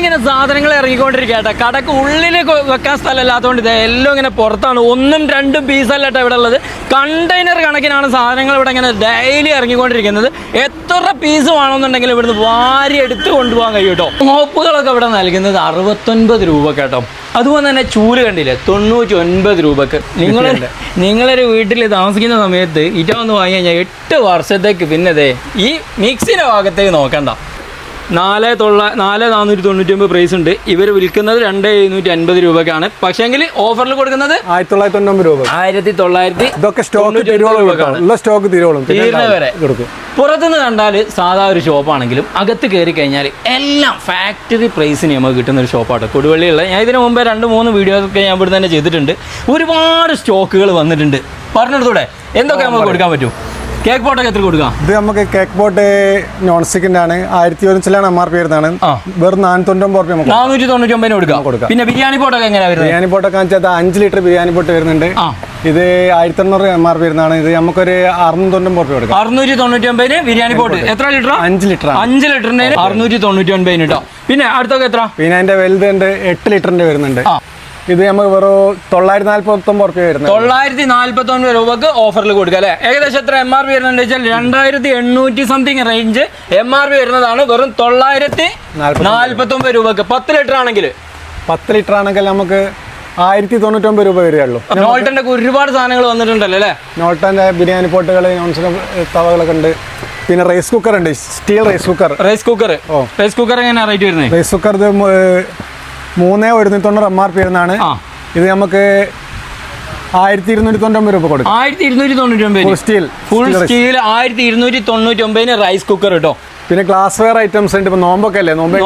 ഇങ്ങനെ സാധനങ്ങൾ ഇറങ്ങിക്കൊണ്ടിരിക്കട്ടെ കടക്ക് ഉള്ളിൽ വെക്കാൻ സ്ഥലമില്ലാത്തതുകൊണ്ട് ഇത് എല്ലാം ഇങ്ങനെ പുറത്താണ്. ഒന്നും രണ്ടും പീസല്ല കേട്ടോ ഇവിടെ ഉള്ളത്. കണ്ടെയ്നർ കണക്കിനാണ് സാധനങ്ങൾ ഇവിടെ ഇങ്ങനെ ഡെയിലി ഇറങ്ങിക്കൊണ്ടിരിക്കുന്നത്. എത്ര പീസ് വേണമെന്നുണ്ടെങ്കിൽ ഇവിടുന്ന് വാരി എടുത്ത് കൊണ്ടുപോകാൻ കഴിയും കേട്ടോ. മോപ്പുകളൊക്കെ ഇവിടെ നൽകുന്നത് അറുപത്തൊൻപത് രൂപ കേട്ടോ. അതുപോലെ തന്നെ ചൂൽ കണ്ടില്ലേ? തൊണ്ണൂറ്റി ഒൻപത് രൂപക്ക് നിങ്ങൾ നിങ്ങളൊരു വീട്ടിൽ താമസിക്കുന്ന സമയത്ത് ഇറ്റ വന്ന് വാങ്ങി കഴിഞ്ഞാൽ എട്ട് വർഷത്തേക്ക് പിന്നതേ ഈ മിക്സിന്റെ ഭാഗത്തേക്ക് നോക്കണ്ട. നാല് തൊള്ള നാല് നാനൂറ്റി തൊണ്ണൂറ്റി ഒമ്പത് പ്രൈസ് ഉണ്ട്. ഇവർ വിൽക്കുന്നത് രണ്ട് എഴുന്നൂറ്റി അൻപത് രൂപക്കാണ് പക്ഷേങ്കിൽ ഓഫറിൽ കൊടുക്കുന്നത് ആയിരത്തി തൊള്ളായിരത്തി തൊണ്ണൂറ് രൂപ ആയിരത്തി തൊള്ളായിരത്തി ഇതൊക്കെ സ്റ്റോക്ക് രൂപക്കാണ്. സ്റ്റോക്ക് തീരുന്നവരെ കൊടുക്കും. പുറത്തുനിന്ന് കണ്ടാൽ സാധാ ഒരു ഷോപ്പാണെങ്കിലും അകത്ത് കയറി കഴിഞ്ഞാൽ എല്ലാം ഫാക്ടറി പ്രൈസിന് നമുക്ക് കിട്ടുന്ന ഒരു ഷോപ്പാണ് കൊടുവള്ളിയുള്ള ഞാൻ ഇതിനു മുമ്പേ രണ്ട് മൂന്ന് വീഡിയോസൊക്കെ ഞാൻ ഇവിടെ തന്നെ ചെയ്തിട്ടുണ്ട്. ഒരുപാട് സ്റ്റോക്കുകൾ വന്നിട്ടുണ്ട്. പറഞ്ഞെടുത്തൂടെ? എന്തൊക്കെ നമുക്ക് കൊടുക്കാൻ പറ്റും? കേക്ക് ബോട്ട് എത്ര കൊടുക്കാം? ഇത് നമുക്ക് കേക്ക് ബോട്ട് നോൺ സ്റ്റിക്കിന്റെ ആണ് ആയിരത്തി ഒരുച്ചിലാണ് എം ആർ പി വരുന്നതാണ്. വെറും നാനൂറ്റൊമ്പത് റുപ്യ നമുക്ക് നാനൂറ്റി തൊണ്ണൂറ്റി ഒമ്പതിന് കൊടുക്കാം. കൊടുക്കാം. പിന്നെ ബിരിയാണി ബോട്ടൊക്കെ എങ്ങനെയാണ് വരുന്നത്? ബിരിയാണി ബോട്ടൊക്കെ വെച്ചാൽ അഞ്ച് ലിറ്റർ ബിരിയാണി ബോട്ട് വരുന്നുണ്ട്. ഇത് ആയിരത്തി എണ്ണൂറ് എം ആർ പി വരുന്നതാണ്. ഇത് നമുക്കൊരു അറുന്നൂറ്റൊമ്പത് രൂപ കൊടുക്കാം. അറുന്നൂറ്റി തൊണ്ണൂറ്റി ഒമ്പതിന് ബിരിയാണി ബോട്ട് എത്ര ലിറ്റർ അഞ്ച് ലിറ്റർ അഞ്ച് ലിറ്ററിന് അറുന്നൂറ്റി തൊണ്ണൂറ്റി ഒൻപതിന് കേട്ടോ. പിന്നെ അടുത്തൊക്കെ എത്ര? പിന്നെ അതിന്റെ വലുത് ഉണ്ട് എട്ട് ലിറ്ററിന്റെ വരുന്നുണ്ട്. ഇത് നമുക്ക് വെറും തൊള്ളായിരത്തി നാല്പത്തൊമ്പത് റുപ്യ വരുന്നത്. തൊള്ളായിരത്തി നാല്പത്തി ഒൻപത് രൂപക്ക് ഓഫറിൽ കൊടുക്കുക അല്ലേ? ഏകദേശം എത്ര എം ആർ പി വരുന്നുണ്ട് വെച്ചാൽ രണ്ടായിരത്തി എണ്ണൂറ്റി something range M R P വരുന്നതാണ് വെറും തൊള്ളായിരത്തി നാല്പത്തി ഒമ്പത് രൂപക്ക്. പത്ത് ലിറ്റർ ആണെങ്കിൽ. പത്ത് ലിറ്റർ ആണെങ്കിൽ നമുക്ക് ആയിരത്തി തൊണ്ണൂറ്റൊമ്പത് രൂപ വരികയുള്ളൂ. നോൾട്ടന്റെ ഒരുപാട് സാധനങ്ങൾ വന്നിട്ടുണ്ടല്ലോ അല്ലേ? നോൾട്ടന്റെ ബിരിയാണി പോട്ടുകൾ നോൺസ്റ്റിക് തവകളൊക്കെ ഉണ്ട്. പിന്നെ റൈസ് കുക്കർ ഉണ്ട് steel rice cooker. Rice cooker. ഓ. റൈസ് കുക്കർ എങ്ങനെയാണ് റേറ്റ് വരുന്നത്? റൈസ് കുക്കർ ഇത് മൂന്ന് ഒരുന്നൂറ്റി തൊണ്ണൂറ് എം ആർ പി വരുന്നതാണ് ഇത് നമുക്ക് ആയിരത്തി ഇരുന്നൂറ്റി തൊണ്ണൂറ്റൊമ്പത് രൂപ കൊടുക്കും. ആയിരത്തി ഇരുന്നൂറ്റി തൊണ്ണൂറ്റി ഒമ്പത് സ്റ്റീൽ ഫുൾ സ്റ്റീൽ ആയിരത്തി ഇരുന്നൂറ്റി തൊണ്ണൂറ്റി ഒമ്പതിന് റൈസ് കുക്കർ കേട്ടോ പിന്നെ ഗ്ലാസ് വെയർ ഐറ്റംസ് ഉണ്ട്. ഇപ്പൊ നോമ്പൊക്കെ അല്ലേ? നോമ്പ്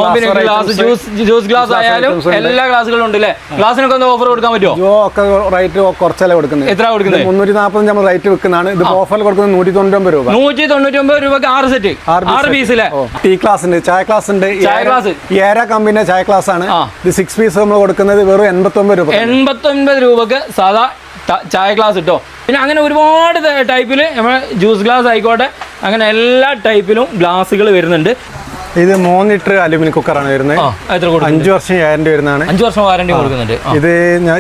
ഗ്ലാസ് ജ്യൂസ് ജ്യൂസ് ഗ്ലാസ് ആയാലും എല്ലാ ഗ്ലാസുകളും ഉണ്ട് അല്ലേ ഗ്ലാസിനൊക്കെ ഒന്ന് ഓഫർ കൊടുക്കാൻ പറ്റുമോ ജോ ഒക്കെ റേറ്റ് കുറച്ചല്ലേ കൊടുക്കുന്നത്? എത്ര കൊടുക്കുന്നത്? മുന്നൂറ്റി നാൽപ്പത്തഞ്ച് നമ്മൾ റേറ്റ് വെക്കുന്നതാണ് ഇത് ഓഫറിൽ കൊടുക്കുന്നത് നൂറ്റി തൊണ്ണൂറ്റൊമ്പത് രൂപ. നൂറ്റി തൊണ്ണൂറ്റി ഒമ്പത് രൂപക്ക് ആറ് സെറ്റ് ആറ് പീസിലെ ടീ ക്ലാസ് ഉണ്ട്. ചായ ക്ലാസ് ഉണ്ട്. ചായ ക്ലാസ് ഏര കമ്പനിയുടെ ചായ ക്ലാസ് ആണ്. ഇത് സിക്സ് പീസ് നമ്മൾ കൊടുക്കുന്നത് വെറും എൺപത്തി ഒമ്പത് രൂപ. എൺപത്തി ഒമ്പത് രൂപക്ക് സാധാ ചായ ഗ്ലാസ് കിട്ടോ പിന്നെ അങ്ങനെ ഒരുപാട് ടൈപ്പിൽ നമ്മൾ ജ്യൂസ് ഗ്ലാസ് ആയിക്കോട്ടെ. അങ്ങനെ എല്ലാ ടൈപ്പിലും ഗ്ലാസുകൾ വരുന്നുണ്ട്. ഇത് മൂന്ന് ലിറ്റർ അലുമിനിയം കുക്കറാണ് വരുന്നത്. അഞ്ച് വർഷം ഗ്യാരണ്ടി വരുന്നതാണ്. അഞ്ച് വർഷം വാറണ്ടി കൊടുക്കുന്നുണ്ട്. ഇത്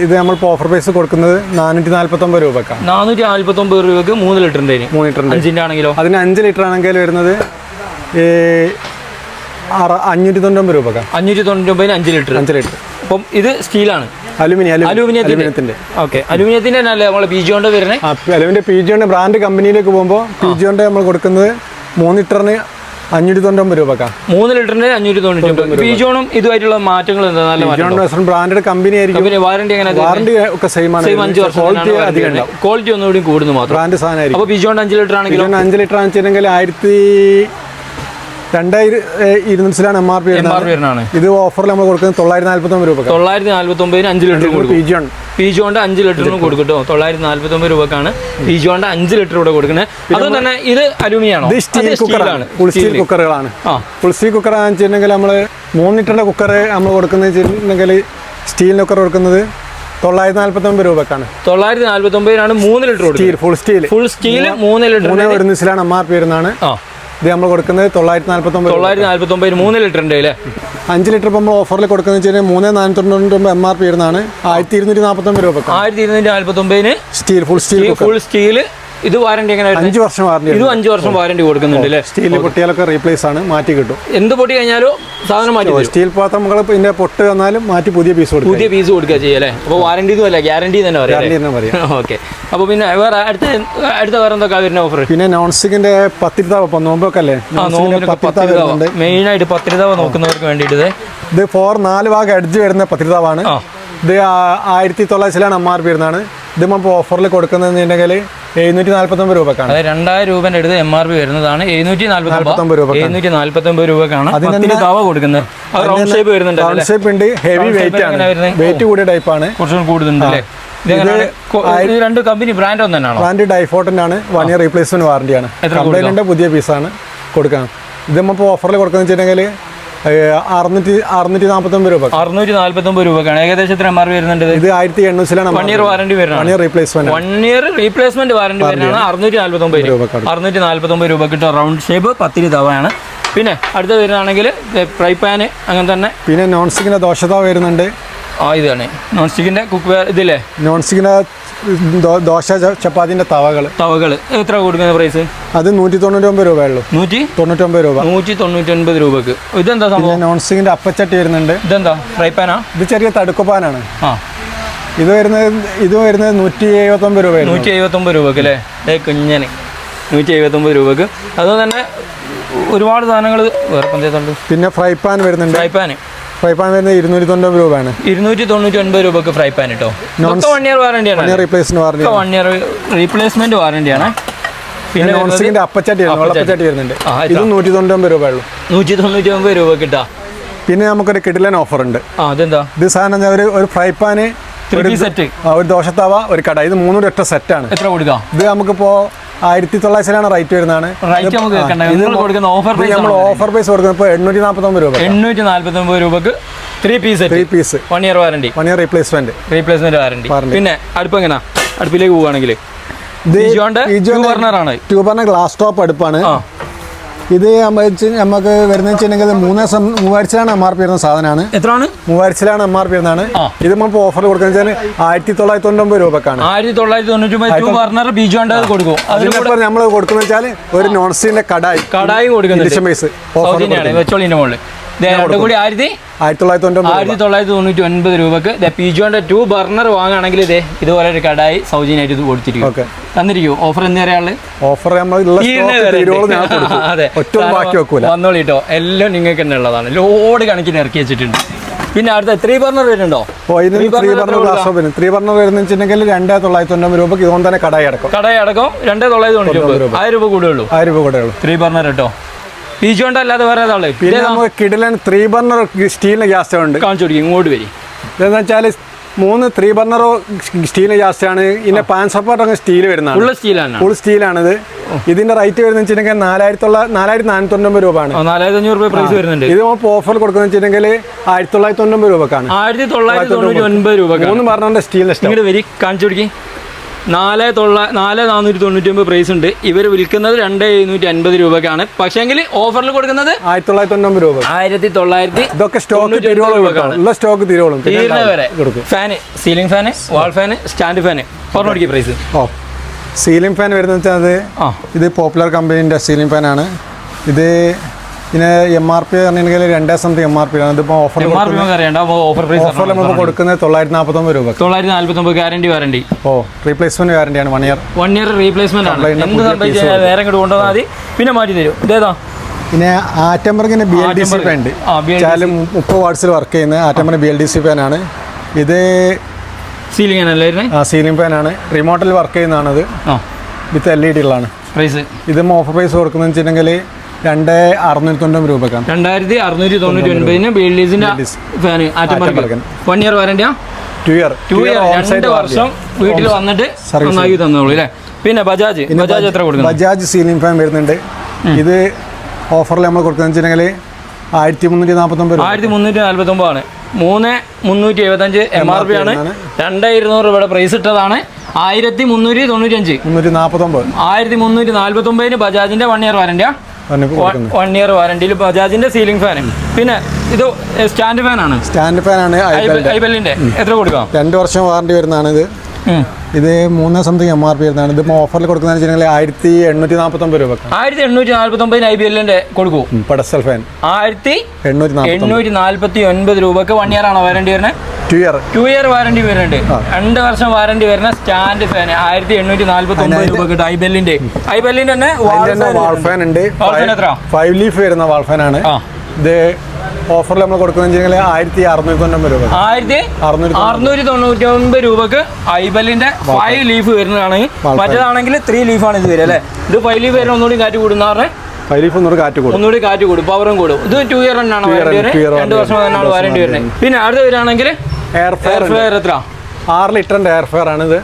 ഇത് നമ്മൾ ഓഫർ പ്രൈസ് കൊടുക്കുന്നത് നാനൂറ്റി നാല്പത്തൊമ്പത് രൂപക്കാണ്. നാനൂറ്റി നാല്പത്തി ഒമ്പത് രൂപക്ക് മൂന്ന് ലിറ്ററിന്റെ മൂന്ന് ലിറ്ററിന്റെ. അഞ്ചിന്റെ ആണെങ്കിലോ? അതിന് അഞ്ച് ലിറ്റർ ആണെങ്കിൽ വരുന്നത് അഞ്ഞൂറ്റി തൊണ്ണൂറ്റൊമ്പത് രൂപക്കാണ്. അഞ്ഞൂറ്റി തൊണ്ണൂറ്റി ഒമ്പതിന് അഞ്ച് ലിറ്റർ. അഞ്ച് ലിറ്റർ. അപ്പം ഇത് സ്റ്റീലാണ്. അലൂമിനിയത്തിന്റെ. ഓക്കെ. അലൂമിനിയത്തിന്റെ നമ്മളെ പി വരുന്നത് പി ബ്രാൻഡ് കമ്പനിയിലേക്ക് പോകുമ്പോൾ പി നമ്മൾ കൊടുക്കുന്നത് മൂന്ന് ലിറ്ററിന് അഞ്ഞൂറ്റി തൊണ്ണൂറ്റൊമ്പത് രൂപക്കാ. മൂന്ന് ലിറ്ററിന് അഞ്ഞൂറ്റി തൊണ്ണൂറ്റി പി ഇതുമായിട്ടുള്ള മാറ്റങ്ങൾ ബ്രാൻഡഡ് കമ്പനി ആയിരിക്കും. വാറണ്ടി എങ്ങനെ വാറണ്ടി ഒക്കെ സെയിം ആണ്. സെയിം അഞ്ച് വർഷം ക്വാളിറ്റി ഒന്നുകൂടി കൂടുന്നു മാത്രം. ബ്രാൻഡ് സാധനമായിരിക്കും അഞ്ച് ലിറ്റർ ആണെങ്കിൽ അഞ്ച് ലിറ്റർ ആണെന്നുവെച്ചിട്ടുണ്ടെങ്കിൽ ആയിരത്തി രണ്ടായിരം ഇരുന്നൂറ്റിലാണ് M R P M R P വരുന്നതാണ്. ഇത് ഓഫറിൽ നമ്മൾ കൊടുക്കുന്നത് തൊള്ളായിരത്തി നാല്പത്തൊമ്പത് രൂപ തൊള്ളായിരത്തി നാല്പത്തി ഒമ്പതിന് അഞ്ച് ലിറ്റർ കൊടുക്കും. പി ജി ആണ്. പി ജി അഞ്ച് ലിറ്ററിന് കൊടുക്കട്ടോ തൊള്ളായിരത്തി നാല്പത്തി ഒമ്പത് രൂപക്കാണ്. പി അഞ്ച് ലിറ്റർ കൂടെ കൊടുക്കുന്നത്. അതും തന്നെ ഇത് അലുമിനിയാണോ? സ്റ്റീൽ കുക്കറാണ് ഫുൾ സ്റ്റീൽ കുക്കറുകളാണ് ഫുൾ സ്റ്റീൽ കുക്കർ വെച്ചിട്ടുണ്ടെങ്കിൽ നമ്മൾ മൂന്ന് ലിറ്ററിന്റെ കുക്കർ നമ്മൾ കൊടുക്കുന്നത് വെച്ചിട്ടുണ്ടെങ്കിൽ സ്റ്റീൽ കുക്കർ കൊടുക്കുന്നത് തൊള്ളായിരത്തി നാല്പത്തൊമ്പത് രൂപക്കാണ്. തൊള്ളായിരത്തി നാല്പത്തി ഒമ്പതിനാണ് മൂന്ന് litre steel full steel full steel മൂന്ന് ലിറ്റർ മൂന്ന് ഒരുന്നിച്ചിലാണ് എം ആർ പി വരുന്നതാണ്. ആ. ഇത് നമ്മൾ കൊടുക്കുന്നത് തൊള്ളായിരത്തി നാല്പത്തൊമ്പത് തൊള്ളായിരത്തി നാല്പത്തൊമ്പത് മൂന്ന് മൂന്ന് ഉണ്ട് അല്ലേ? അഞ്ച് ലിറ്റർ ഇപ്പോൾ നമ്മൾ ഓഫറിൽ കൊടുക്കുന്നത് വെച്ച് കഴിഞ്ഞാൽ മൂന്ന് നാനൂറ്റി തൊണ്ണൂറ്റൊമ്പത് എം ആർ പി വരുന്നതാണ്. ആയിരത്തി ഇരുന്നൂറ്റി നാൽപ്പത്തൊമ്പത് രൂപ ആയിരത്തി ഇരുന്നൂറ്റി നാൽപ്പത്തൊമ്പതിന് steel full steel full steel ഇത് വാറണ്ടി എങ്ങനെ അഞ്ചു വർഷം വാറണ്ടി ഇതും അഞ്ച് വർഷം വാറണ്ടി കൊടുക്കുന്നുണ്ട് അല്ലേ? സ്റ്റീൽ പൊട്ടിയാലൊക്കെ റീപ്ലേസ് ആണ് മാറ്റി കിട്ടും. എന്ത് പൊട്ടി കഴിഞ്ഞാലും സാധനം മാറ്റി സ്റ്റീൽ പാത്രം നമ്മൾ പിന്നെ പൊട്ട് വന്നാലും മാറ്റി പുതിയ പീസ് കൊടുക്കും. പുതിയ പീസ് കൊടുക്കുക ചെയ്യല്ലേ അപ്പോൾ വാറണ്ടി ഒന്നും അല്ല ഗ്യാരണ്ടി തന്നെ പറയാം ഗ്യാരണ്ടി തന്നെ പറയാം. ഓക്കെ അപ്പോൾ പിന്നെ വേറെ അടുത്ത അടുത്ത വേറെ എന്തൊക്കെ വരുന്ന ഓഫർ പിന്നെ നോൺ സ്റ്റിക്കിന്റെ പത്തിരിതാവ് അപ്പം നോമ്പൊക്കെ അല്ലേ? മെയിൻ ആയിട്ട് പത്തിരിതാവ നോക്കുന്നവർക്ക് വേണ്ടിയിട്ട് ഇത് ഫോർ നാല് ഭാഗം അടിച്ച് വരുന്ന പത്തിരിതാവാണ്. ഇത് ആയിരത്തി തൊള്ളായിരത്തിലാണ് എം ആർ പി വരുന്നതാണ് ഇത് നമ്മൾ ഓഫറിൽ കൊടുക്കുന്നതെന്നുണ്ടെങ്കിൽ എഴുന്നൂറ്റി നാല്പത്തൊമ്പത് രൂപക്കാണ്. അതായത് രണ്ടായിരം രൂപന്റെ അടുത്ത് എം ആർ പി വരുന്നതാണ്. എഴുന്നൂറ്റി നാല്പത്തി നാല്പത്തൊമ്പത് രൂപ എഴുന്നൂറ്റി നാല്പത്തൊമ്പത് രൂപക്കാണ്. അതിന് തവ കൊടുക്കുന്നത്. റൗണ്ട് ഷേപ്പ് വരുന്നുണ്ട് റൗണ്ട് ഷേപ്പ് ഉണ്ട്. ഹെവി വെയിറ്റ് ആണ്. വെയിറ്റ് കൂടിയ ടൈപ്പാണ് കുറച്ചും കൂടുതലുണ്ട് രണ്ട് കമ്പനി ബ്രാൻഡ് ഒന്ന് തന്നെയാണ്? ബ്രാൻഡ് ഡൈഫോട്ടിന്റെ ആണ്. വൺ ഇയർ റീപ്ലേസ്മെന്റ് വാറണ്ടിയാണ് കംപ്ലൈന്റിന്റെ പുതിയ പീസാണ് കൊടുക്കാൻ ഇത് നമ്മളിപ്പോൾ ഓഫറിൽ കൊടുക്കുന്നത് വെച്ചിട്ടുണ്ടെങ്കിൽ അറുന്നൂറ്റി അറുന്നൂറ്റി നാൽപ്പത്തൊമ്പത് രൂപ. അറുന്നൂറ്റി നാല്പത്തി ഒമ്പത് രൂപക്കാണ്. ഏകദേശം എത്ര എം ആർ വരുന്നുണ്ട് ഇത്? ആയിരത്തി എണ്ണൂറ്റിലാണ് one year warranty one year replacement one year replacement warranty വരുന്നതാണ്. അറുന്നൂറ്റി നാല്പത്തി രൂപ. രൂപക്കാണ്. അറുന്നൂറ്റി നാല്പത്തി രൂപ കിട്ടും റൗണ്ട് ഷേപ്പ് പത്തിരി തവയാണ്. പിന്നെ അടുത്ത വരുന്നതാണെങ്കിൽ ഫ്രൈ പാന് അങ്ങനെ തന്നെ. പിന്നെ നോൺ സ്റ്റിക്കിന്റെ ദോശത വരുന്നുണ്ട്. ആ ഇതാണ്. നോൺ സ്റ്റിക്കിന്റെ കുക്ക് വെയർ ഇതില്ലേ? നോൺ സ്റ്റിക്കിന്റെ ദോശ ചപ്പാത്തിന്റെ തവകൾ തവകൾ എത്ര കൊടുക്കുന്ന പ്രൈസ് അത് നൂറ്റി തൊണ്ണൂറ്റൊമ്പത് രൂപയുള്ളൂ നൂറ്റി? തൊണ്ണൂറ്റൊമ്പത് രൂപ. നൂറ്റി തൊണ്ണൂറ്റി ഒൻപത് രൂപക്ക്. ഇതെന്താ സംഭവം? നോൺ സ്റ്റിക്കിന്റെ അപ്പച്ചട്ടി വരുന്നുണ്ട്. ഇതെന്താ? ഫ്രൈ പാനാ? ഇത് ചെറിയ തടുക്കുപാനാണ് ആ. ഇത് വരുന്നത് ഇത് വരുന്നത് നൂറ്റി എഴുപത്തൊമ്പത് രൂപ നൂറ്റി എഴുപത്തൊമ്പത് രൂപക്ക് അല്ലേ? ഏ കുഞ്ഞന്. നൂറ്റി എഴുപത്തൊമ്പത് രൂപക്ക്. അതുപോലെ തന്നെ ഒരുപാട് സാധനങ്ങൾ വേറെ പഞ്ചായത്തുണ്ട്. പിന്നെ ഫ്രൈ പാൻ വരുന്നുണ്ട്. Fry pan. ഫ്രൈ പാൻ വരുന്നത് ഇരുന്നൂറ്റി തൊണ്ണൂറ് രൂപയാണ്. ഇരുന്നൂറ്റി തൊണ്ണൂറ്റി ഒൻപത് രൂപക്ക് ഫ്രൈ പാൻ കേട്ടോ one year വാറണ്ടിയാണ് replacement warranty one year replacement വാറണ്ടിയാണ് പിന്നെ പിന്നെ നോൺ സ്റ്റിക്കിന്റെ അപ്പച്ചട്ടി വെള്ളപ്പച്ചട്ടി വരുന്നുണ്ട്. ഇത്. നൂറ്റി തൊണ്ണൂറ്റി ഒൻപത് രൂപയുള്ളൂ നൂറ്റി തൊണ്ണൂറ്റി ഒൻപത് രൂപ കിട്ടാ പിന്നെ നമുക്കൊരു കിടിലൻ ഓഫർ ഉണ്ട് അതെന്താ? ഇത് സാധനം ഒരു ഒരു ഫ്രൈ പാന് ഒരു ദോശത്താവ ഒരു കട ഇത് മൂന്നൂറ്റി ഒറ്റ സെറ്റാണ് എത്ര കൊടുക്കാം? ഇത് നമുക്കിപ്പോൾ ആയിരത്തി തൊള്ളായിരത്തിലാണ് റേറ്റ് വരുന്നതാണ് നമ്മൾ ഓഫർ പ്രൈസ് കൊടുക്കുന്നത് ഇപ്പോൾ എണ്ണൂറ്റി നാൽപ്പത്തൊമ്പത് രൂപ എണ്ണൂറ്റി നാൽപ്പത്തൊമ്പത് രൂപക്ക് three piece three piece one year warranty one year replacement replacement warranty പിന്നെ അടുപ്പ് എങ്ങനെ? അടുപ്പിലേക്ക് പോവുകയാണെങ്കിൽ. ബർണറാണ് ട്യൂബറിന്റെ ഗ്ലാസ് ടോപ്പ് അടുപ്പാണ്. ഇത് നമുക്ക് വരുന്ന വെച്ചിട്ടുണ്ടെങ്കിൽ മൂന്ന് മൂവാഴ്ചയിലാണ് എം ആർ പി വരുന്ന സാധനമാണ് എത്രയാണ്? മൂവാഴ്ചയിലാണ് എം ആർ പി വരുന്നതാണ്. ഇത് നമ്മൾ ഓഫർ കൊടുക്കുന്നത് വെച്ചാൽ ആയിരത്തി തൊള്ളായിരത്തി തൊണ്ണൂറ് രൂപക്കാണ് ആയിരത്തി തൊള്ളായിരത്തി തൊണ്ണൂറ്റി ബീജോണ്ട് കൊടുക്കും. നമ്മൾ കൊടുക്കുന്ന വെച്ചാൽ ഒരു നോൺ സ്റ്റിക്കിന്റെ കടായി. കടായി കൊടുക്കുന്നുണ്ട്. ഇലിഷൻ ഓഫർ വെച്ചോളിന്റെ മുകളിൽ കൂടി ആയിരത്തി ആയിരത്തി തൊള്ളായിരത്തി തൊണ്ണൂറ് ആയിരത്തി തൊള്ളായിരത്തി തൊണ്ണൂറ്റി ഒൻപത് രൂപക്ക് പിജോന്റെ ടു ബർണർ വാങ്ങുകയാണെങ്കിൽ ഇതേ ഇതുപോലെ ഒരു കടായി സൗജന്യമായിട്ട് ഇത് കൊടുത്തിരിക്കും തന്നിരിക്കും ഓഫർ എന്ന് പറയാനുള്ളത് ഓഫർ അതെ. വന്നോളിട്ടോ എല്ലാം നിങ്ങൾക്ക് തന്നെ ഉള്ളതാണ്. ലോഡ് കണക്കിന് ഇറക്കി വെച്ചിട്ടുണ്ട്. പിന്നെ അടുത്ത ത്രീ ബർണർ വരുന്നുണ്ടോ? Three burner glass three burner വരുന്നെങ്കിൽ വെച്ചിട്ടുണ്ടെങ്കിൽ രണ്ടേ തൊള്ളായിരത്തി തൊണ്ണൂറ് രൂപയ്ക്ക് ഇതുകൊണ്ട് തന്നെ കടായി അടക്കും കടായി അടക്കം രണ്ടേ തൊള്ളായിരത്തി ആയിരം രൂപ കൂടെ ഉള്ളൂ ആയിരം രൂപ കൂടെ ഉള്ളൂ ത്രീ ബർണർ കേട്ടോ പീജോണ്ട് അല്ലാതെ വേറെ ഏതാളെ പിന്നെ നമുക്ക് കിടിലൻ ത്രീ ബർണർ സ്റ്റീലിന്റെ ഗ്യാസ് ഉണ്ട് കാണിച്ചു കൊടുക്കും ഇങ്ങോട്ട് വരും. ഇതെന്ന് വെച്ചാൽ മൂന്ന് ത്രീ ബർണറോ സ്റ്റീലിന്റെ ജാസ്റ്റാണ് ഇതിന്റെ പാൻ സപ്പോർട്ട് അങ്ങ് സ്റ്റീൽ വരുന്നതാണ്. ഫുൾ സ്റ്റീലാണ്. ഫുൾ സ്റ്റീലാണിത്. ഇതിന്റെ റേറ്റ് വരുന്ന വെച്ചിട്ടുണ്ടെങ്കിൽ നാലായിരത്തി തൊള്ള നാലായിരത്തി നാനൂറ്റി തൊണ്ണൂറ് രൂപയാണ്. നാലായിരത്തി അഞ്ഞൂറ് രൂപ പ്രൈസ് വരുന്നുണ്ട്. ഇത് നമ്മൾ ഓഫർ കൊടുക്കുന്ന വെച്ചിട്ടുണ്ടെങ്കിൽ ആയിരത്തി തൊള്ളായിരത്തി തൊണ്ണൂറ് രൂപക്കാണ്. ആയിരത്തി തൊള്ളായിരത്തി തൊണ്ണൂറ്റി ഒൻപത് രൂപ മൂന്ന് ബർണറിന്റെ സ്റ്റീലിന്റെ കാണിച്ചു കൊടുക്കി. നാല് തൊള്ള നാല് നാനൂറ്റി തൊണ്ണൂറ്റി ഒമ്പത് പ്രൈസ് ഉണ്ട്. ഇവർ വിൽക്കുന്നത് രണ്ട് എഴുന്നൂറ്റി അൻപത് രൂപക്കാണ്. പക്ഷേങ്കിൽ ഓഫറിൽ കൊടുക്കുന്നത് ആയിരത്തി തൊള്ളായിരത്തി തൊണ്ണൂറ് രൂപ. ആയിരത്തി തൊള്ളായിരത്തി ഇതൊക്കെ സ്റ്റോക്ക് തൊണ്ണൂറ്റി. ഉള്ള സ്റ്റോക്ക് തിരുവോളം തീരുന്ന വരെ. Fan ceiling fan wall fan stand fan പറഞ്ഞോടിക്കുക price ഓ സീലിംഗ് ഫാൻ വരുന്നത് വെച്ചാൽ ഇത് പോപ്പുലർ കമ്പനീന്റെ സീലിംഗ് ഫാനാണ് ഇത് ഇതിന് എം ആർ പി പറഞ്ഞിട്ടുണ്ടെങ്കിൽ രണ്ടേ സംതിങ് എം ആർ പി ആണ് ഇതിപ്പോൾ ഓഫർ ഓഫർ പ്രൈസ് ഓഫർ നമ്മൾ കൊടുക്കുന്നത് തൊള്ളായിരത്തി നാൽപ്പത്തൊമ്പത് രൂപ തൊള്ളായിരത്തി നാൽപ്പത്തൊമ്പത് ഗ്യാരണ്ടി വാറണ്ടി ഓ റീപ്ലേസ്മെന്റ് ആണ്. One year one year replacement ആണ്. എന്ത് സംഭവിച്ചാൽ വേറെ ഇങ്ങോട്ട് കൊണ്ടുവന്നാൽ മതി. പിന്നെ മാറ്റി തരും. ഇതേതാ പിന്നെ ആറ്റംബർഗിന്റെ B L D C. Fan ഉണ്ട്. മുപ്പത് വാട്സിൽ വർക്ക് ചെയ്യുന്ന Atomberg B L D C ഫാനാണ് ഇത് സീലിംഗ് ആ സീലിംഗ് സീലിംഗ് ആണ്. റിമോട്ടിൽ വർക്ക് ചെയ്യുന്നതാണിത്. വിത്ത് എൽ ഇ ഡികളാണ് പ്രൈസ് ഇത് ഓഫർ പ്രൈസ് കൊടുക്കുന്നതെന്ന് വെച്ചിട്ടുണ്ടെങ്കിൽ രണ്ട് അറുന്നൂറ്റി തൊണ്ണൂറ് രൂപക്കാണ് രണ്ടായിരത്തി അറുന്നൂറ്റി തൊണ്ണൂറ്റി ഒൻപതിന് ബിൽഡീസിന്റെ ഫാന് വൺ ഇയർ വാറണ്ടിയാ ടു ഇയർ ടു ഇയർ രണ്ട് വർഷം വീട്ടിൽ വന്നിട്ട് നന്നായി തന്നോളൂ അല്ലേ? പിന്നെ ബജാജ്. ബജാജ് എത്ര കൊടുക്കുന്നു? ബജാജ് സീലിംഗ് ഫാൻ വരുന്നുണ്ട്. ഇത് ഓഫറിൽ നമ്മൾ കൊടുക്കുന്നത് വെച്ചിട്ടുണ്ടെങ്കിൽ ആയിരത്തി മുന്നൂറ്റി നാൽപ്പത്തൊമ്പത് ആയിരത്തി മുന്നൂറ്റി മൂന്ന് മുന്നൂറ്റി എഴുപത്തഞ്ച് എം ആർ പി ആണ്. രണ്ട് ഇരുന്നൂറ് രൂപയുടെ പ്രൈസ് ഇട്ടതാണ്. ആയിരത്തി മുന്നൂറ്റി തൊണ്ണൂറ്റി അഞ്ച് മുന്നൂറ്റി നാൽപ്പത്തൊമ്പത് ആയിരത്തി മുന്നൂറ്റി ബജാജിന്റെ വൺ ഇയർ കൊടുക്കുന്നത് വൺ ഇയർ വാറണ്ടിയിൽ ബജാജിന്റെ സീലിംഗ് ഫാൻ പിന്നെ ഇത് സ്റ്റാൻഡ് ഫാൻ ആണ്. സ്റ്റാൻഡ് ഫാനാണ് ആണ് ഐബെല്ലിന്റെ എത്ര കൊടുക്കാം? രണ്ട് വർഷം വാറണ്ടി വരുന്നതാണ് ഇത്. ഇത് മൂന്ന് സംതിങ് എം ആർ പി വരുന്നതാണ്. ഇത് ഓഫറിൽ കൊടുക്കുന്ന വെച്ചിട്ടുണ്ടെങ്കിൽ ആയിരത്തി എണ്ണൂറ്റി നാൽപ്പത്തൊമ്പത് രൂപ ആയിരത്തി എണ്ണൂറ്റി നാല്പത്തി ഒമ്പതിന് ഐ ബി എല്ലിന്റെ കൊടുക്കൂ പടസൽ ഫാൻ ആയിരത്തി എണ്ണൂറ്റി നാല്പത്തി ഒൻപത് രൂപക്ക് വൺ ഇയർ ആണോ വാറണ്ടി വരുന്നത്? Two year two year warranty വരുന്നുണ്ട്. രണ്ട് വർഷം വാറണ്ടി വരുന്ന സ്റ്റാൻഡ് ഫാൻ ആയിരത്തി എണ്ണൂറ്റി നാല്പത്തി ഒമ്പത് രൂപ ഐ ഐബെല്ലിന്റെ ഐ തന്നെ വാൾ ഫാൻ ഉണ്ട്. ഫൈവ് ലീഫ് വരുന്ന വാൾ ഫാനാണ് ആ. ഇത് ഓഫറിൽ നമ്മൾ കൊടുക്കുന്ന ആയിരത്തി അറുന്നൂറ്റി തൊണ്ണൂറ് രൂപ ആയിരത്തി അറുന്നൂറ്റി തൊണ്ണൂറ്റി ഒൻപത് രൂപക്ക് ഐബലിന്റെ ഫൈവ് ലീഫ് വരുന്നതാണ്. Wall fan. മറ്റേതാണെങ്കിൽ ത്രീ ലീഫാണ് ഇത് വരിക അല്ലേ? ഇത് ഫൈവ് ലീഫ് വരുന്ന ഒന്നുകൂടി കാറ്റ് കൂടുന്ന പറഞ്ഞാൽ ഫൈവ് ലീഫ് ഒന്നുകൂടി കാറ്റ് കൂടും. ഒന്നുകൂടി കാറ്റ് കൂടും പവറും കൂടും. ഇത് ടു ഇയർ തന്നെയാണ് ആണ്, രണ്ട് വർഷം. തന്നെയാണ് വാറണ്ടി വരുന്നത്. പിന്നെ അടുത്ത വരികയാണെങ്കിൽ എയർ ഫെയർ ഫെയർ എത്ര ആറ് ലിറ്ററിന്റെ എയർ ഫെയർ ആണ് ഇത്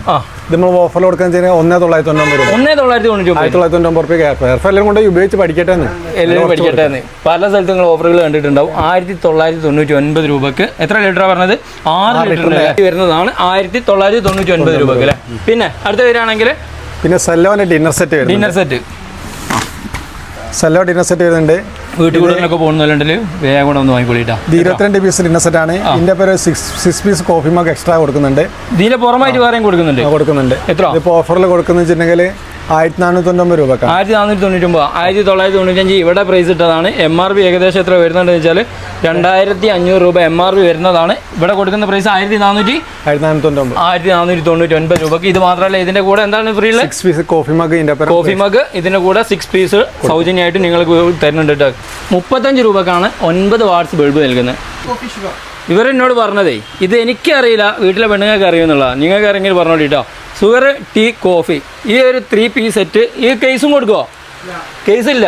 ഇത് നമ്മൾ ഓഫറിൽ കൊടുക്കാൻ ചെയ്യുന്നത് ഒന്നേ തൊള്ളായിരത്തി തൊണ്ണൂറ് രൂപ. ഒന്നേ തൊള്ളായിരത്തി തൊണ്ണൂറ്റി ആയിരത്തി തൊള്ളായിരത്തി തൊണ്ണൂറ് എയർ ഫെയർ എല്ലാം കൊണ്ട് ഉപയോഗിച്ച് പഠിക്കട്ടെ എല്ലാവരും പഠിക്കട്ടെ പല സ്ഥലത്തും നിങ്ങൾ ഓഫറുകൾ കണ്ടിട്ടുണ്ടാവും. ആയിരത്തി തൊള്ളായിരത്തി തൊണ്ണൂറ്റി ഒൻപത് രൂപക്ക്. എത്ര ലിറ്റർ പറഞ്ഞത്? ആറ് ലിറ്ററിന്റെ വരുന്നതാണ് ആയിരത്തി തൊള്ളായിരത്തി തൊണ്ണൂറ്റി ഒൻപത് രൂപക്ക് അല്ലേ പിന്നെ അടുത്ത വരികയാണെങ്കിൽ പിന്നെ സെല്ലോന്റെ dinner set dinner set Cello dinner set വരുന്നുണ്ട്. വീട്ടിൽ കൂടുതലൊക്കെ പോകുന്നുണ്ടെങ്കിൽ വേഗം കൂടെ ഒന്ന് വാങ്ങിക്കൊള്ളിട്ടാ ഇരുപത്തിരണ്ട് പീസ് ഇന്നസെറ്റ് സെറ്റ് ആണ് ഇതിന്റെ പേര് six six piece coffee mug extra കൊടുക്കുന്നുണ്ട്. ഇതിന്റെ പുറമായിട്ട് വേറെയും കൊടുക്കുന്നുണ്ട്. കൊടുക്കുന്നുണ്ട്. എത്ര ഇതിപ്പോൾ ഓഫറിൽ കൊടുക്കുന്ന വെച്ചിട്ടുണ്ടെങ്കിൽ ആയിരത്തി നാനൂറ്റൊമ്പത് രൂപ ആയിരത്തി നാനൂറ്റി തൊണ്ണൂറ്റൊമ്പത് ആയിരത്തി തൊള്ളായിരത്തി തൊണ്ണൂറ്റഞ്ച് ഇവിടെ പ്രൈസ് ഇട്ടതാണ്. എം ആർ പി ഏകദേശം എത്ര വരുന്നുണ്ടെന്ന് വെച്ചാൽ രണ്ടായിരത്തി അഞ്ഞൂറ് രൂപ എം ആർ പി വരുന്നതാണ്. ഇവിടെ കൊടുക്കുന്ന പ്രൈസ് ആയിരത്തി നാനൂറ്റി ആയിരത്തി നാനൂറ്റി തൊണ്ണൂറ്റി ഒൻപത് രൂപക്ക് ഇത് മാത്രമല്ല ഇതിന്റെ കൂടെ എന്താണ് free six piece coffee mug ഇതിന്റെ പേര് കോഫി മഗ് ഇതിന്റെ കൂടെ സിക്സ് പീസ് സൗജന്യമായിട്ട് നിങ്ങൾക്ക് തരുന്നുണ്ട് കേട്ടോ. മുപ്പത്തഞ്ച് രൂപക്കാണ് ഒൻപത് വാട്ട്സ് ബൾബ് നൽകുന്നത്. ഇവരെന്നോട് പറഞ്ഞതേ ഇത് എനിക്കറിയില്ല വീട്ടിലെ പെണ്ണുങ്ങൾക്ക് അറിയുമെന്നുള്ള നിങ്ങൾക്ക് ആരെങ്കിലും പറഞ്ഞോളൂ കേട്ടോ ഷുഗർ ടീ കോഫി. ഈ ഒരു ത്രീ പീസ് സെറ്റ് ഈ കേസും കൊടുക്കുമോ കേസില്ല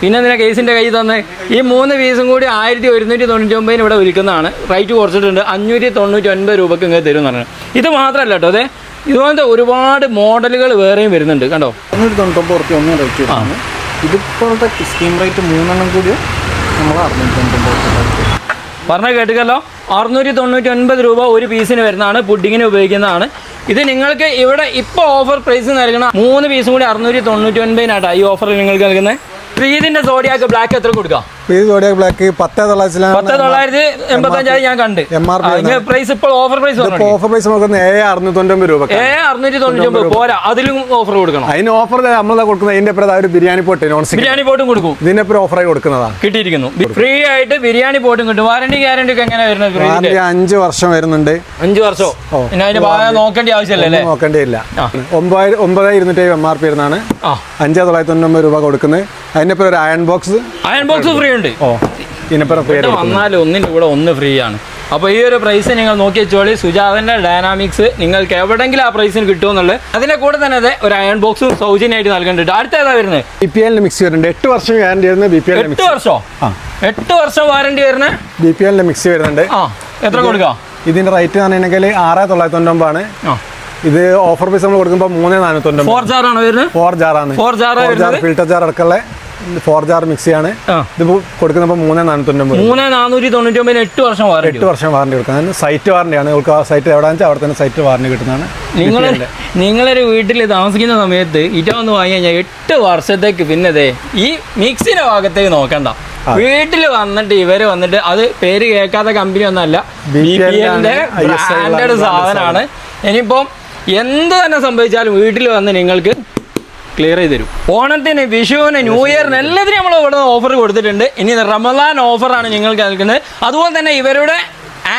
പിന്നെ എന്തിനാ കേസിന്റെ കൈ തന്നെ? ഈ മൂന്ന് പീസും കൂടി ആയിരത്തി ഒരുന്നൂറ്റി തൊണ്ണൂറ്റി ഒമ്പതിന് ഇവിടെ വിൽക്കുന്നതാണ് റേറ്റ് കുറച്ചിട്ടുണ്ട്. അഞ്ഞൂറ്റി തൊണ്ണൂറ്റി ഒൻപത് രൂപക്ക് ഇങ്ങനെ തരും എന്ന് പറഞ്ഞു. ഇത് മാത്രമല്ല കേട്ടോ അതെ ഇതുപോലത്തെ ഒരുപാട് മോഡലുകൾ വേറെയും വരുന്നുണ്ട്. കണ്ടോ? അഞ്ഞൂറ്റി തൊണ്ണൂറ്റൊമ്പത് ഉറുപ്പ്യ ഒന്ന് റേറ്റ് വരുന്നത് ഇതിപ്പോഴത്തെ സ്കീം റേറ്റ് മൂന്നെണ്ണം കൂടി നമ്മൾ അറുന്നൂറ്റി തൊണ്ണൂറ്റൊമ്പത് പറഞ്ഞ കേട്ടുകല്ലോ അറുന്നൂറ്റി തൊണ്ണൂറ്റി ഒൻപത് രൂപ ഒരു പീസിന് വരുന്നതാണ്. പുഡിങ്ങിന് ഉപയോഗിക്കുന്നതാണ്. ഇത് നിങ്ങൾക്ക് ഇവിടെ ഇപ്പോൾ ഓഫർ പ്രൈസ് നൽകണം മൂന്ന് പീസും കൂടി അറുന്നൂറ്റി തൊണ്ണൂറ്റി ഒൻപതിനാട്ടോ ഈ ഓഫർ നിങ്ങൾക്ക് നൽകുന്നത് പ്രീതിന്റെ സോഡിയാക്ക് ബ്ലാക്ക് എത്ര കൊടുക്കാം? ഇത് ജോഡിയ ബ്ലാക്ക് പത്തേ തൊള്ളായിരത്തി എൺപത്തഞ്ചായി ഞാൻ കണ്ട്. MRP പ്രൈസ് ഇപ്പോൾ ഓഫർ പ്രൈസ് ഓഫർ പ്രൈസ് നോക്കുന്നത് ഏഴ് അറുന്നൂറ്റൊമ്പത് രൂപ ഏ അറുന്നൂറ്റി തൊണ്ണൂറ്റി ഒമ്പത് പോരാ അതിലും ഓഫർ കൊടുക്കണം. അതിന് ഓഫർ നമ്മളെ കൊടുക്കുന്നത് അതിന്റെ ഒരു ബിരിയാണി പോട്ട് നോൺ ബിരിയാണി പോട്ടും കൊടുക്കും. ഇതിന്റെ ഓഫറായി കൊടുക്കുന്നതാ. കിട്ടിയിരിക്കുന്നു. ഫ്രീ ആയിട്ട് ബിരിയാണി പോട്ടും കിട്ടും. വാറണ്ടി ഗ്യാരണ്ടി ഒക്കെ എങ്ങനെ വരുന്നത് അഞ്ച് വർഷം വരുന്നുണ്ട്. അഞ്ച് വർഷോ. അതിന്റെ നോക്കേണ്ട നോക്കേണ്ടിയില്ല. ഒമ്പതായിരം ഒമ്പത് ഇരുന്നൂറ്റി എം ആർ പി ഇരുന്നാണ് അഞ്ച് തൊള്ളായിരത്തി രൂപ കൊടുക്കുന്നത്. അതിന്റെ ഒരു iron box iron box free ഉണ്ട്. ഓ ഇവിടെ വന്നാൽ ഒന്നിന്റെ കൂടെ ഒന്ന് ഫ്രീ ആണ്. അപ്പോൾ ഈ ഒരു പ്രൈസ് നിങ്ങൾ നോക്കി വെച്ചോളി. സുജാതന്റെ ഡൈനാമിക്സ് നിങ്ങൾക്ക് എവിടെങ്കിലും ആ പ്രൈസിന് കിട്ടുമെന്നുള്ളത് അതിന്റെ കൂടെ തന്നെ അതെ ഒരു അയൺ ബോക്സും സൗജന്യമായിട്ട് നൽകുന്നുണ്ട്. അടുത്ത ഏതാ വരുന്നത്? ബി പി എല്ലിന്റെ മിക്സി വരുന്നുണ്ട്. എട്ട് വർഷം ഗ്യാരണ്ടി വരുന്നത് ബി പി എൽ എട്ട് വർഷം? എട്ട് വർഷം വാറണ്ടി വരുന്നത്? ബി പി എല്ലിന്റെ മിക്സി വരുന്നുണ്ട്. ആ എത്ര കൊടുക്കാം? ഇതിന്റെ റേറ്റ് എന്ന് ആറ് തൊള്ളായിരത്തി ഇത് ഓഫർ പൈസ നമ്മൾ കൊടുക്കുമ്പോൾ മൂന്ന് നാനൂറ്റൊൻപത് ഫോർ ജാർ ആണ് വരുന്നത്? ഫോർ ജാറാണ് ഫോർ ജാർ ഫോർ ജാർ വരുന്നത്? ഫിൽറ്റർ ജാർ അടക്കമുള്ള ഫോർ ജാർ മിക്സിയാണ്. ഇത് കൊടുക്കുന്നപ്പോൾ മൂന്ന് നാനൂറ്റൊൻപത് മൂന്ന് നാനൂറ്റി തൊണ്ണൂറ്റി ഒമ്പതിന് എട്ട് വർഷം വാറണ്ടി എട്ട് വർഷം വാറണ്ടി കൊടുക്കുന്നത്. സൈറ്റ് വാറണ്ടിയാണ് ആണ്. ആ സൈറ്റ് എവിടെ വെച്ചാൽ അവിടെ തന്നെ സൈറ്റ് വാറണ്ടി കിട്ടുന്നതാണ്. നിങ്ങൾ നിങ്ങളൊരു വീട്ടിൽ താമസിക്കുന്ന സമയത്ത് ഇറ്റ വന്ന് വാങ്ങി കഴിഞ്ഞാൽ എട്ട് വർഷത്തേക്ക് പിന്നെ ദേ ഈ മിക്സിന്റെ ഭാഗത്തേക്ക് നോക്കണ്ട. വീട്ടിൽ വന്നിട്ട് ഇവർ വന്നിട്ട് അത് പേര് കേൾക്കാത്ത കമ്പനി ഒന്നല്ല. ബി പി എല്ലിന്റെ ബ്രാൻഡഡ് സാധനമാണ്. ഇനിയിപ്പം എന്ത് തന്നെ സംഭവിച്ചാലും വീട്ടിൽ വന്ന് നിങ്ങൾക്ക് ക്ലിയർ ചെയ്ത് തരും. ഓണത്തിന് വിഷുവിന് ന്യൂ ഇയറിന് എല്ലാത്തിനും നമ്മൾ ഇവിടെ ഓഫർ കൊടുത്തിട്ടുണ്ട്. ഇനി റമദാൻ ഓഫറാണ് നിങ്ങൾ കേൾക്കുന്നത് അതുപോലെ തന്നെ ഇവരുടെ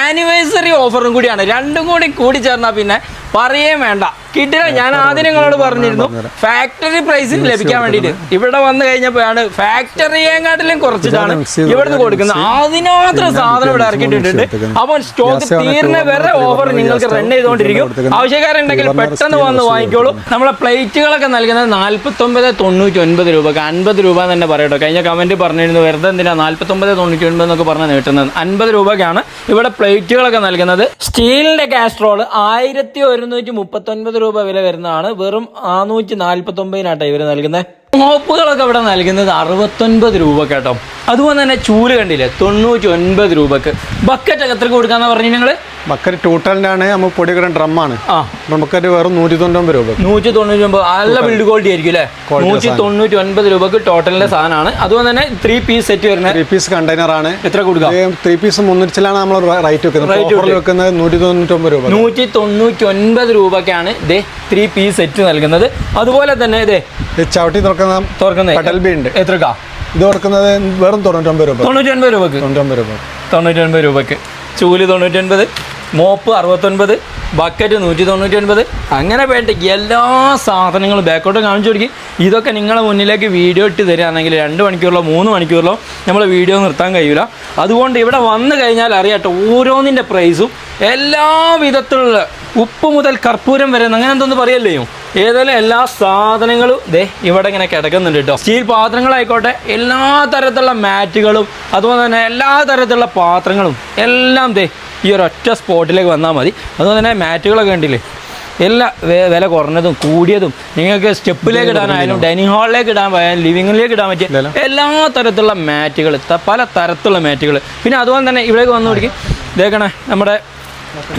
ആനിവേഴ്സറി ഓഫറും കൂടിയാണ്. രണ്ടും കൂടി കൂടി ചേർന്നാൽ പിന്നെ പറയുകയും വേണ്ട. കിട്ടില്ല ഞാൻ ആദ്യം നിങ്ങളോട് പറഞ്ഞിരുന്നു. ഫാക്ടറി പ്രൈസിൽ ലഭിക്കാൻ വേണ്ടിയിട്ട്. ഇവിടെ വന്നു കഴിഞ്ഞപ്പോഴാണ് ഫാക്ടറിയെക്കാട്ടിലും കുറച്ചിട്ടാണ് ഇവിടുന്ന് കൊടുക്കുന്നത് അതിനാത്രം സാധനം ഇവിടെ ഇറക്കിയിട്ടുണ്ട്. അപ്പോൾ സ്റ്റോക്ക് തീർന്ന വരെ ഓഫർ നിങ്ങൾക്ക് റൺ ചെയ്തുകൊണ്ടിരിക്കും. ആവശ്യക്കാരുണ്ടെങ്കിൽ പെട്ടെന്ന് വന്ന് വാങ്ങിക്കോളൂ. നമ്മളെ പ്ലേറ്റുകളൊക്കെ നൽകുന്നത് നാൽപ്പത്തൊമ്പത് തൊണ്ണൂറ്റി ഒൻപത് രൂപക്ക് അൻപത് രൂപ എന്ന് തന്നെ പറയട്ടോ. കഴിഞ്ഞ കമന്റ് പറഞ്ഞിരുന്നു വെറുതെ എന്തിനാ നാൽപ്പത്തൊമ്പത് തൊണ്ണൂറ്റി ഒൻപത് എന്നൊക്കെ പറഞ്ഞ് നീട്ടുന്നത്? അൻപത് രൂപക്കാണ് ഇവിടെ പ്ലേറ്റുകളൊക്കെ നൽകുന്നത്. സ്റ്റീലിന്റെ കാസ്ട്രോൾ ആയിരത്തി ഒരുന്നൂറ്റി മുപ്പത്തൊൻപത് രൂപ വില വരുന്നതാണ്. വെറും നാനൂറ്റി നാൽപ്പത്തി ഒമ്പതിനാട്ടോ ഇവർ നൽകുന്നത് മോപ്പുകളൊക്കെ ഇവിടെ നൽകുന്നത് അറുപത്തൊൻപത് രൂപ കേട്ടോ അതുപോലെ തന്നെ ചൂൽ കണ്ടില്ലേ? തൊണ്ണൂറ്റി ഒൻപത് രൂപക്ക്. ബക്കറ്റ് ഒക്കെ എത്ര കൊടുക്കാന്ന് പറഞ്ഞു നിങ്ങൾ ബക്കറ്റ് ടൂട്ടലിനാണ് നമ്മൾ പൊടിക്കുന്ന ഡ്രമ്മാണ് ബക്കറ്റ് വെറും നൂറ്റി തൊണ്ണൂറ് രൂപ നൂറ്റി തൊണ്ണൂറ്റി ഒമ്പത് നല്ല ബിൽഡ് ക്വാളിറ്റി ആയിരിക്കും അല്ലേ? നൂറ്റി തൊണ്ണൂറ്റി ഒൻപത് രൂപക്ക് ടോട്ടലിന്റെ സാധനമാണ്. അതുപോലെ തന്നെ ത്രീ പീസ് സെറ്റ് വരുന്നത്. ത്രീ പീസ് കണ്ടെയ്നർ ആണ്. എത്ര കൊടുക്കുക ത്രീ പീസ് മുന്നൂറ്റിലാണ് നമ്മൾ റേറ്റ് വെക്കുന്നത്. വെക്കുന്നത് നൂറ്റി തൊണ്ണൂറ്റി ഒമ്പത് രൂപ. നൂറ്റി തൊണ്ണൂറ്റി ഒൻപത് രൂപക്കാണ് ഇതേ ത്രീ പീസ് സെറ്റ് നൽകുന്നത്. അതുപോലെ തന്നെ ഇതേ ചവിട്ടി തുറക്കുന്ന തുറക്കുന്ന കടൽബി ഉണ്ട്. എത്ര ഇത് കൊടുക്കുന്നത് വെറും തൊണ്ണൂറ്റൊമ്പത് രൂപ. തൊണ്ണൂറ്റി ഒൻപത് രൂപക്ക്. തൊണ്ണൂറ്റൊമ്പത് രൂപ. തൊണ്ണൂറ്റി ഒൻപത് രൂപക്ക്. ചൂൽ തൊണ്ണൂറ്റി ഒൻപത് മോപ്പ് അറുപത്തൊൻപത് ബക്കറ്റ് നൂറ്റി തൊണ്ണൂറ്റി ഒൻപത് അങ്ങനെ വേണ്ട എല്ലാ സാധനങ്ങളും ബാക്കോട്ട് കാണിച്ചു കൊടുക്കും. ഇതൊക്കെ നിങ്ങളെ മുന്നിലേക്ക് വീഡിയോ ഇട്ട് തരികയാണെങ്കിൽ രണ്ട് മണിക്കൂറിലോ മൂന്ന് മണിക്കൂറിലോ നമ്മൾ വീഡിയോ നിർത്താൻ കഴിയില്ല അതുകൊണ്ട് ഇവിടെ വന്നു കഴിഞ്ഞാൽ അറിയാട്ടോ ഓരോന്നിന്റെ പ്രൈസും എല്ലാ വിധത്തിലുള്ള ഉപ്പ് മുതൽ കർപ്പൂരം വരെ അങ്ങനെ എന്തൊന്ന് പറയല്ലേ? ഏതായാലും എല്ലാ സാധനങ്ങളും ദേ ഇവിടെ ഇങ്ങനെ കിടക്കുന്നുണ്ട് കേട്ടോ സ്റ്റീൽ പാത്രങ്ങളായിക്കോട്ടെ എല്ലാ തരത്തിലുള്ള മാറ്റുകളും അതുപോലെ തന്നെ എല്ലാ തരത്തിലുള്ള പാത്രങ്ങളും എല്ലാം ദേ ഈ ഒരു ഒറ്റ സ്പോട്ടിലേക്ക് വന്നാൽ മതി. അതുപോലെ തന്നെ മാറ്റുകളൊക്കെ ഉണ്ടല്ലേ എല്ലാ വില കുറഞ്ഞതും കൂടിയതും നിങ്ങൾക്ക് സ്റ്റെപ്പിലേക്ക് ഇടാനായാലും ഡൈനിങ് ഹാളിലേക്ക് ഇടാൻ പോയാലും ലിവിങ്ങിലേക്ക് ഇടാൻ പറ്റിയ എല്ലാ തരത്തിലുള്ള മാറ്റുകൾ പല തരത്തിലുള്ള മാറ്റുകൾ. പിന്നെ അതുപോലെ തന്നെ ഇവിടേക്ക് വന്നു പിടിക്കും ഇതേക്കണേ നമ്മുടെ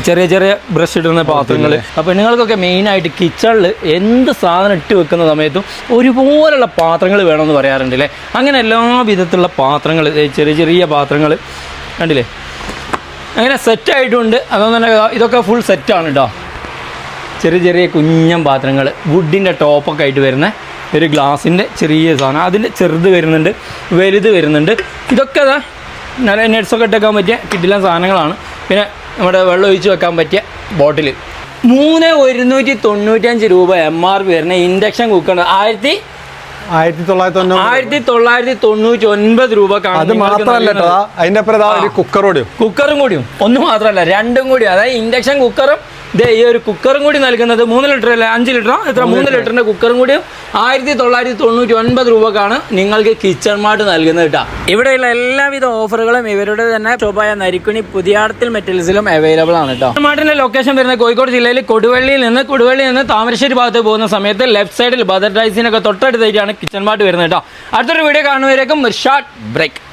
ചെറിയ ചെറിയ ബ്രഷ് ഇടുന്ന പാത്രങ്ങൾ അപ്പോൾ നിങ്ങൾക്കൊക്കെ മെയിനായിട്ട് കിച്ചണിൽ എന്ത് സാധനം ഇട്ട് വെക്കുന്ന സമയത്തും ഒരുപോലുള്ള പാത്രങ്ങൾ വേണമെന്ന് പറയാറുണ്ട് അല്ലേ അങ്ങനെ എല്ലാ വിധത്തിലുള്ള പാത്രങ്ങൾ ചെറിയ ചെറിയ പാത്രങ്ങൾ കണ്ടില്ലേ? അങ്ങനെ സെറ്റായിട്ടുണ്ട് അതുകൊണ്ട് തന്നെ ഇതൊക്കെ ഫുൾ സെറ്റാണ് കേട്ടോ ചെറിയ ചെറിയ കുഞ്ഞൻ പാത്രങ്ങൾ വുഡിന്റെ ടോപ്പൊക്കെ ആയിട്ട് വരുന്ന ഒരു ഗ്ലാസിന്റെ ചെറിയ സാധനം. അതിന്റെ ചെറുത് വരുന്നുണ്ട് വലുത് വരുന്നുണ്ട്. ഇതൊക്കെ അതാ നല്ല നെറ്റ്സൊക്കെ ഇട്ടേക്കാൻ പറ്റിയ കിട്ടില്ല സാധനങ്ങളാണ്. പിന്നെ നമ്മുടെ വെള്ളം ഒഴിച്ച് വെക്കാൻ പറ്റിയ ബോട്ടിൽ മൂന്ന് ഒരുന്നൂറ്റി തൊണ്ണൂറ്റഞ്ച് രൂപ എം ആർ പി വരുന്ന ഇൻഡക്ഷൻ കുക്കർ ആയിരത്തി ആയിരത്തി തൊള്ളായിരത്തി ആയിരത്തി തൊള്ളായിരത്തി തൊണ്ണൂറ്റി ഒൻപത് രൂപക്കാണ് അത് മാത്രമല്ല അതിന്റെ ഇതാ ഒരു കുക്കറും കൂടിയും. ഒന്ന് മാത്രമല്ല രണ്ടും കൂടി. അതായത് ഇൻഡക്ഷൻ കുക്കറും ദേ ഈ ഒരു കുക്കറും കൂടി നൽകുന്നത് മൂന്ന് ലിറ്റർ അല്ല? അഞ്ച് ലിറ്ററോ എത്ര? മൂന്ന് ലിറ്ററിന്റെ കുക്കറും കൂടിയും ആയിരത്തി തൊള്ളായിരത്തി തൊണ്ണൂറ്റി ഒൻപത് രൂപക്കാണ് നിങ്ങൾക്ക് കിച്ചൺ മാർട്ട് നൽകുന്നത് കേട്ടോ. ഇവിടെയുള്ള എല്ലാവിധ ഓഫറുകളും ഇവരുടെ തന്നെ ഷോപ്പായ നരിക്കുണി പുതിയാടത്തിൽ മെറ്റൽസിലും അവൈലബിൾ ആണ് കേട്ടോ. മാർട്ടിന്റെ ലൊക്കേഷൻ വരുന്നത് കോഴിക്കോട് ജില്ലയിൽ കൊടുവള്ളിയിൽ നിന്ന് കൊടുവള്ളിയിൽ നിന്ന് താമരശ്ശേരി ഭാഗത്ത് പോകുന്ന സമയത്ത് ലെഫ്റ്റ് സൈഡിൽ ബദർ റൈസിനൊക്കെ തൊട്ടടുത്തായിട്ടാണ് കിച്ചൺ മാർട്ട് വരുന്നത് കേട്ടോ. അടുത്തൊരു വീഡിയോ കാണുന്നവരേക്കും ഷാർട്ട് ബ്രേക്ക്